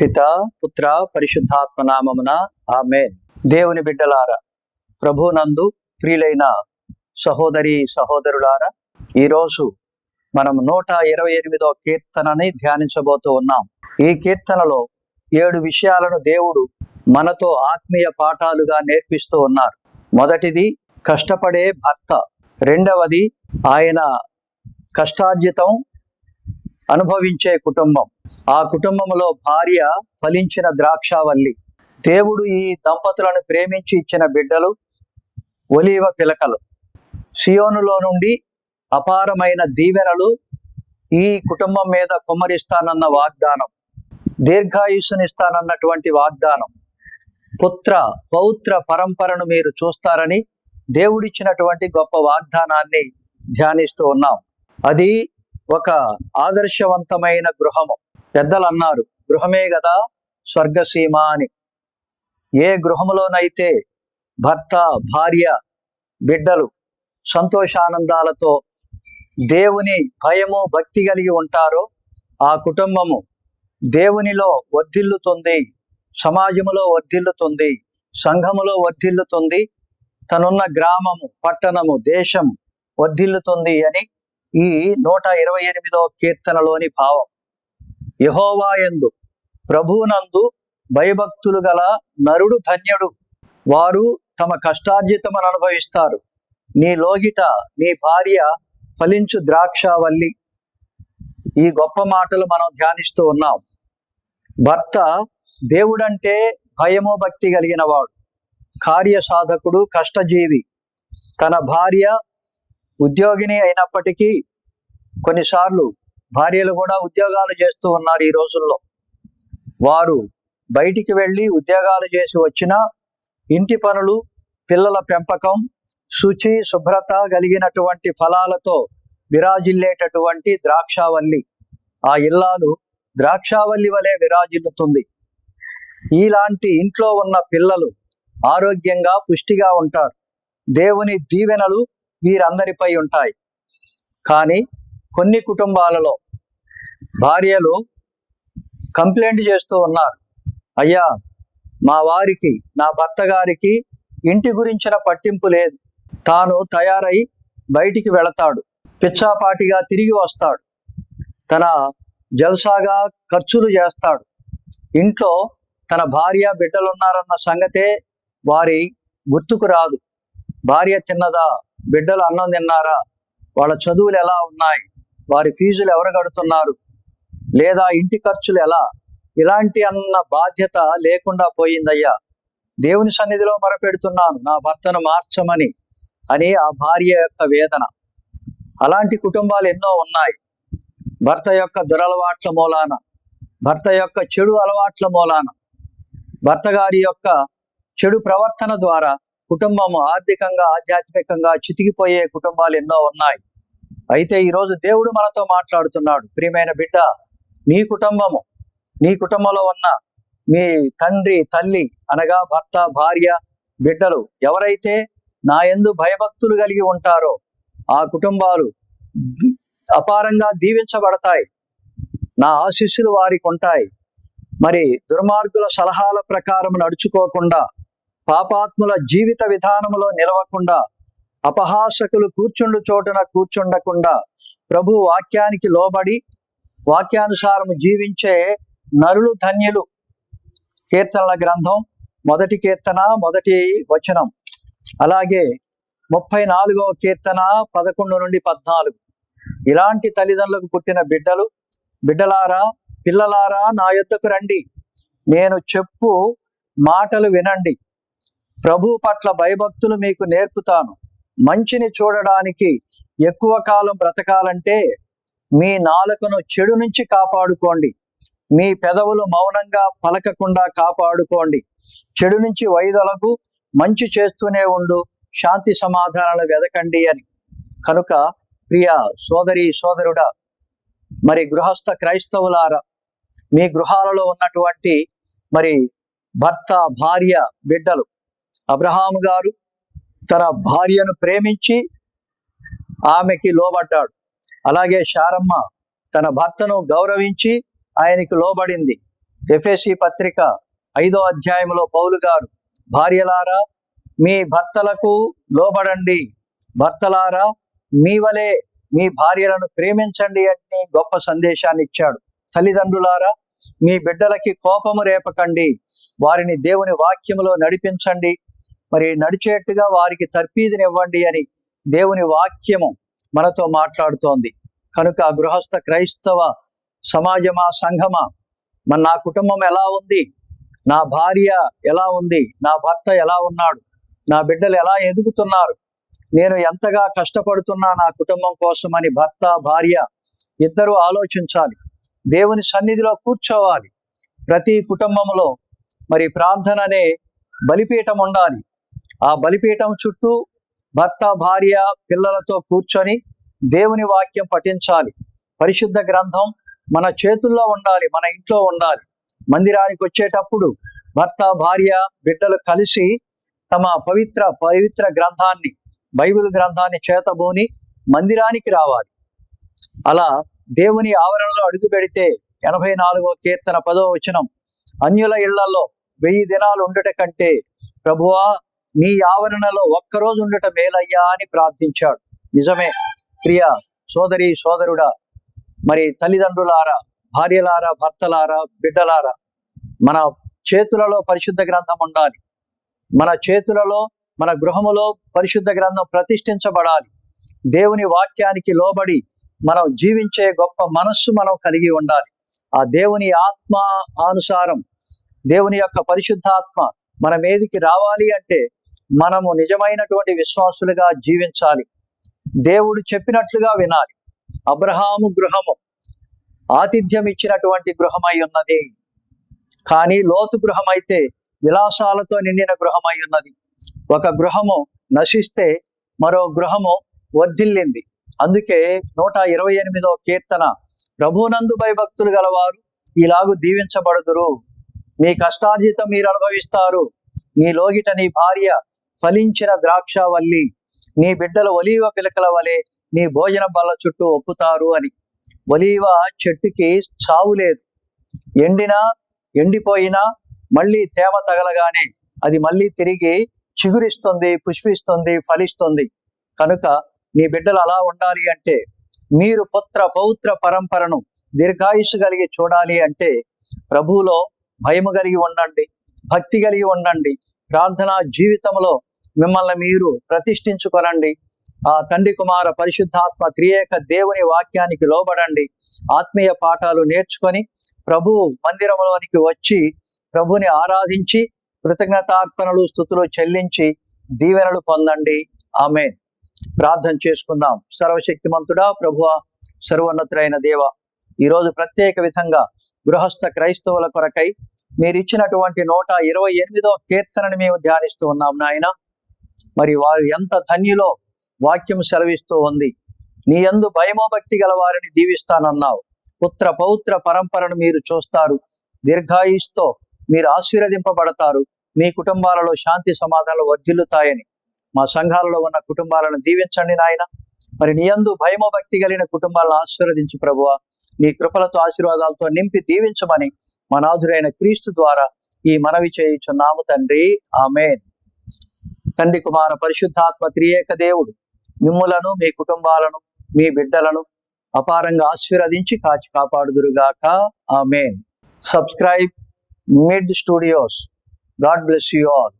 పిత పుత్ర పరిశుద్ధాత్మ నామమున ఆమె దేవుని బిడ్డలారా ప్రభునందు ప్రియులైన సహోదరి సహోదరులారా ఈరోజు మనం నూట ఇరవై ఎనిమిదో కీర్తనని ధ్యానించబోతూ ఉన్నాం. ఈ కీర్తనలో ఏడు విషయాలను దేవుడు మనతో ఆత్మీయ పాఠాలుగా నేర్పిస్తూ ఉన్నారు. మొదటిది కష్టపడే భర్త. రెండవది ఆయన కష్టార్జితం అనుభవించే కుటుంబం. ఆ కుటుంబంలో భార్య ఫలించిన ద్రాక్షావల్లి. దేవుడు ఈ దంపతులను ప్రేమించి ఇచ్చిన బిడ్డలు ఒలీవ పిలకలు. సియోనులో నుండి అపారమైన దీవెనలు ఈ కుటుంబం మీద కుమ్మరిస్తానన్న వాగ్దానం. దీర్ఘాయుస్సునిస్తానన్నటువంటి వాగ్దానం. పుత్ర పౌత్ర పరంపరను మీరు చూస్తారని దేవుడిచ్చినటువంటి గొప్ప వాగ్దానాన్ని ధ్యానిస్తూ ఉన్నాం. అది ఒక ఆదర్శవంతమైన గృహము. పెద్దలు అన్నారు గృహమే కదా స్వర్గసీమ అని. ఏ గృహములోనైతే భర్త భార్య బిడ్డలు సంతోషానందాలతో దేవుని భయము భక్తి కలిగి ఉంటారో ఆ కుటుంబము దేవునిలో వర్ధిల్లుతుంది సమాజములో వర్ధిల్లుతుంది సంఘములో వర్ధిల్లుతుంది తనున్న గ్రామము పట్టణము దేశం వర్ధిల్లుతుంది అని ఈ నూట ఇరవై ఎనిమిదో కీర్తనలోని భావం. యహోవాయందు ప్రభునందు భయభక్తులు గల నరుడు ధన్యుడు. వారు తమ కష్టార్జితమును అనుభవిస్తారు. నీ లోగిట నీ భార్య ఫలించు ద్రాక్షావల్లి. ఈ గొప్ప మాటలు మనం ధ్యానిస్తూ ఉన్నాం. భర్త దేవుడంటే భయము భక్తి కలిగినవాడు కార్య కార్యసాధకుడు కష్టజీవి. తన భార్య ఉద్యోగిని అయినప్పటికీ కొన్నిసార్లు భార్యలు కూడా ఉద్యోగాలు చేస్తూ ఉన్నారు ఈ రోజుల్లో. వారు బయటికి వెళ్ళి ఉద్యోగాలు చేసి వచ్చిన ఇంటి పనులు పిల్లల పెంపకం శుచి శుభ్రత కలిగినటువంటి ఫలాలతో విరాజిల్లేటటువంటి ద్రాక్షావల్లి. ఆ ఇల్లాలు ద్రాక్షావల్లి వలె విరాజిల్లుతుంది. ఇలాంటి ఇంట్లో ఉన్న పిల్లలు ఆరోగ్యంగా పుష్టిగా ఉంటారు. దేవుని దీవెనలు వీరందరిపై ఉంటాయి. కానీ కొన్ని కుటుంబాలలో భార్యలు కంప్లైంట్ చేస్తూ ఉన్నారు. అయ్యా మా వారికి నా భర్త గారికి ఇంటి గురించిన పట్టింపు లేదు. తాను తయారై బయటికి వెళతాడు. పిచ్చాపాటిగా తిరిగి వస్తాడు. తన జల్సాగా ఖర్చులు చేస్తాడు. ఇంట్లో తన భార్య బిడ్డలున్నారన్న సంగతే వారి గుర్తుకు రాదు. భార్య తిన్నదా? బిడ్డలు అన్నం తిన్నారా? వాళ్ళ చదువులు ఎలా ఉన్నాయి? వారి ఫీజులు ఎవరు కడుతున్నారు? లేదా ఇంటి ఖర్చులు ఎలా? ఇలాంటి అన్న బాధ్యత లేకుండా పోయిందయ్యా. దేవుని సన్నిధిలో మొరపెడుతున్నాను. నా భర్తను మార్చమని అని ఆ భార్య యొక్క వేదన. అలాంటి కుటుంబాలు ఎన్నో ఉన్నాయి. భర్త యొక్క దురలవాట్ల మూలాన భర్త యొక్క చెడు అలవాట్ల మూలాన భర్త గారి యొక్క చెడు ప్రవర్తన ద్వారా కుటుంబము ఆర్థికంగా ఆధ్యాత్మికంగా చితికిపోయే కుటుంబాలు ఎన్నో ఉన్నాయి. అయితే ఈరోజు దేవుడు మనతో మాట్లాడుతున్నాడు. ప్రియమైన బిడ్డ నీ కుటుంబము నీ కుటుంబంలో ఉన్న మీ తండ్రి తల్లి అనగా భర్త భార్య బిడ్డలు ఎవరైతే నా ఎందు భయభక్తులు కలిగి ఉంటారో ఆ కుటుంబాలు అపారంగా దీవించబడతాయి. నా ఆశీస్సులు వారికి ఉంటాయి మరి దుర్మార్గుల సలహాల ప్రకారం నడుచుకోకుండా పాపాత్ముల జీవిత విధానములో నిలవకుండా అపహాసకులు కూర్చుండు చోటున కూర్చుండకుండా ప్రభు వాక్యానికి లోబడి వాక్యానుసారము జీవించే నరులు ధన్యులు. కీర్తనల గ్రంథం మొదటి కీర్తన మొదటి వచనం. అలాగే ముప్పై నాలుగవ కీర్తన పదకొండు నుండి పద్నాలుగు. ఇలాంటి తల్లిదండ్రులకు పుట్టిన బిడ్డలు బిడ్డలారా పిల్లలారా నా యొద్దకు రండి. నేను చెప్పు మాటలు వినండి. ప్రభు పట్ల భయభక్తులు మీకు నేర్పుతాను. మంచిని చూడడానికి ఎక్కువ కాలం బ్రతకాలంటే మీ నాలుకను చెడు నుంచి కాపాడుకోండి. మీ పెదవులు మౌనంగా పలకకుండా కాపాడుకోండి. చెడు నుంచి వైదొలకు మంచి చేస్తూనే ఉండు శాంతి సమాధానాలు వెదకండి అని. కనుక ప్రియ సోదరి సోదరుడా మరి గృహస్థ క్రైస్తవులారా మీ గృహాలలో ఉన్నటువంటి మరి భర్త భార్య బిడ్డలు అబ్రహాము గారు తన భార్యను ప్రేమించి ఆమెకి లోబడ్డాడు. అలాగే శారమ్మ తన భర్తను గౌరవించి ఆయనకి లోబడింది. ఎఫ్ఎసి పత్రిక ఐదో అధ్యాయంలో పౌలు గారు భార్యలారా మీ భర్తలకు లోబడండి. భర్తలారా మీ వలె మీ భార్యలను ప్రేమించండి అని గొప్ప సందేశాన్ని ఇచ్చాడు. తల్లిదండ్రులారా మీ బిడ్డలకి కోపము రేపకండి. వారిని దేవుని వాక్యములో నడిపించండి. మరి నడిచేట్టుగా వారికి తర్పీదునివ్వండి అని దేవుని వాక్యము మనతో మాట్లాడుతోంది. కనుక గృహస్థ క్రైస్తవ సమాజమా సంఘమా మన నా కుటుంబం ఎలా ఉంది? నా భార్య ఎలా ఉంది? నా భర్త ఎలా ఉన్నాడు? నా బిడ్డలు ఎలా ఎదుగుతున్నారు? నేను ఎంతగా కష్టపడుతున్నా నా కుటుంబం కోసం అని భర్త భార్య ఇద్దరూ ఆలోచించాలి. దేవుని సన్నిధిలో కూర్చోవాలి. ప్రతి కుటుంబంలో మరి ప్రార్థన అనే బలిపీఠం ఉండాలి. ఆ బలిపీఠం చుట్టూ భర్త భార్య పిల్లలతో కూర్చొని దేవుని వాక్యం పఠించాలి. పరిశుద్ధ గ్రంథం మన చేతుల్లో ఉండాలి మన ఇంట్లో ఉండాలి. మందిరానికి వచ్చేటప్పుడు భర్త భార్య బిడ్డలు కలిసి తమ పవిత్ర పవిత్ర గ్రంథాన్ని బైబిల్ గ్రంథాన్ని చేతబోని మందిరానికి రావాలి. అలా దేవుని ఆవరణలో అడుగు పెడితే ఎనభై నాలుగో కీర్తన పదో వచనం అన్యుల ఇళ్ళలో వెయ్యి దినాలు ఉండట కంటే ప్రభువా నీ ఆవరణలో ఒక్కరోజు ఉండట మేలయ్యా అని ప్రార్థించాడు. నిజమే ప్రియ సోదరి సోదరుడా మరి తల్లిదండ్రులారా భార్యలారా భర్తలారా బిడ్డలారా మన చేతులలో పరిశుద్ధ గ్రంథం ఉండాలి. మన చేతులలో మన గృహములో పరిశుద్ధ గ్రంథం ప్రతిష్ఠించబడాలి. దేవుని వాక్యానికి లోబడి మనం జీవించే గొప్ప మనస్సు మనం కలిగి ఉండాలి. ఆ దేవుని ఆత్మ అనుసారం దేవుని యొక్క పరిశుద్ధాత్మ మన మీదికి రావాలి అంటే మనము నిజమైనటువంటి విశ్వాసులుగా జీవించాలి. దేవుడు చెప్పినట్లుగా వినాలి. అబ్రహాము గృహము ఆతిథ్యం ఇచ్చినటువంటి గృహమై ఉన్నది. కానీ లోతు గృహమైతే విలాసాలతో నిండిన గృహమై ఉన్నది. ఒక గృహము నశిస్తే మరో గృహము వర్ధిల్లింది అందుకే నూట ఇరవై ఎనిమిదో కీర్తన ప్రభునందు భయభక్తులు గలవారు ఇలాగు దీవించబడదురు. మీ కష్టార్జితం మీరు అనుభవిస్తారు. నీ లోగిట నీ భార్య ఫలించిన ద్రాక్షవల్లి. నీ బిడ్డల ఒలీవ పిలకల వలె నీ భోజన బల్ల చుట్టూ ఒప్పుతారు అని. ఒలీవ చెట్టుకి చావు లేదు. ఎండినా ఎండిపోయినా మళ్ళీ తేమ తగలగానే అది మళ్ళీ తిరిగి చిగురిస్తుంది పుష్పిస్తుంది ఫలిస్తుంది. కనుక నీ బిడ్డలు అలా ఉండాలి అంటే మీరు పుత్ర పౌత్ర పరంపరను దీర్ఘాయుష్ కలిగి చూడాలి అంటే ప్రభువులో భయము కలిగి ఉండండి భక్తి కలిగి ఉండండి ప్రార్థనా జీవితంలో మిమ్మల్ని మీరు ప్రతిష్ఠించుకొనండి. ఆ తండ్రి కుమార పరిశుద్ధాత్మ త్రియేక దేవుని వాక్యానికి లోబడండి. ఆత్మీయ పాఠాలు నేర్చుకొని ప్రభు మందిరంలోనికి వచ్చి ప్రభుని ఆరాధించి కృతజ్ఞతార్పణలు స్థుతులు చెల్లించి దీవెనలు పొందండి. ఆమె ప్రార్థన చేసుకుందాం. సర్వశక్తిమంతుడా ప్రభువ సర్వోన్నతుడైన దేవ ఈరోజు ప్రత్యేక విధంగా గృహస్థ క్రైస్తవుల కొరకై మీరు ఇచ్చినటువంటి నూట ఇరవై ఎనిమిదో కీర్తనని మేము ధ్యానిస్తూ ఉన్నాం నాయన. మరి వారు ఎంత ధన్యులో వాక్యం సెలవిస్తూ ఉంది. నీ యందు భయమో భక్తి గల వారిని దీవిస్తానన్నావు. పుత్ర పౌత్ర పరంపరను మీరు చూస్తారు. దీర్ఘాయుస్తో మీరు ఆశీర్వదింపబడతారు. మీ కుటుంబాలలో శాంతి సమాధానాలు వర్ధిల్లుతాయని. మా సంఘాలలో ఉన్న కుటుంబాలను దీవించండి నాయన. మరి నీ యందు భయమో భక్తి కలిగిన కుటుంబాలను ఆశీర్వదించు ప్రభువ. నీ కృపలతో ఆశీర్వాదాలతో నింపి దీవించమని మా నాథుడైన క్రీస్తు ద్వారా ఈ మనవి చేయుచున్నాము తండ్రి. ఆమెన్. తండ్రి కుమార పరిశుద్ధాత్మ త్రియేక దేవుడు. మిమ్ములను మీ కుటుంబాలను మీ బిడ్డలను అపారంగా ఆశీర్వదించి కాచి కాపాడుదురుగాక. Amen. Subscribe mid studios God bless you all